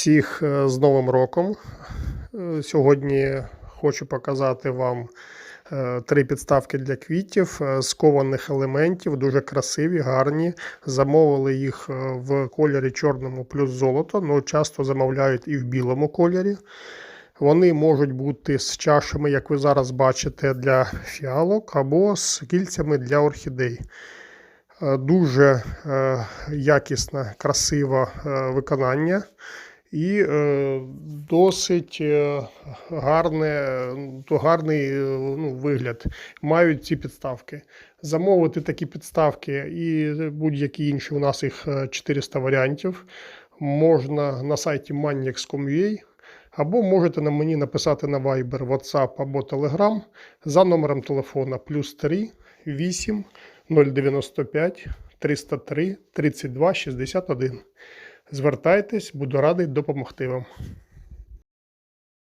Всіх е, з Новим роком. Е, Сьогодні хочу показати вам е, три підставки для квітів з кованих елементів, дуже красиві, гарні. Замовили їх в кольорі чорному плюс золото, але часто замовляють і в білому кольорі. Вони можуть бути з чашами, як ви зараз бачите, для фіалок, або з кільцями для орхідей. Дуже якісне, красиве виконання і е, досить е, гарне, гарний е, ну, вигляд мають ці підставки. Замовити такі підставки і будь-які інші, у нас їх е, 400 варіантів, можна на сайті manix.com.ua або можете на мені написати на Viber, WhatsApp або Telegram за номером телефона плюс 3 8 095 303 32 61. Звертайтесь, буду радий допомогти вам.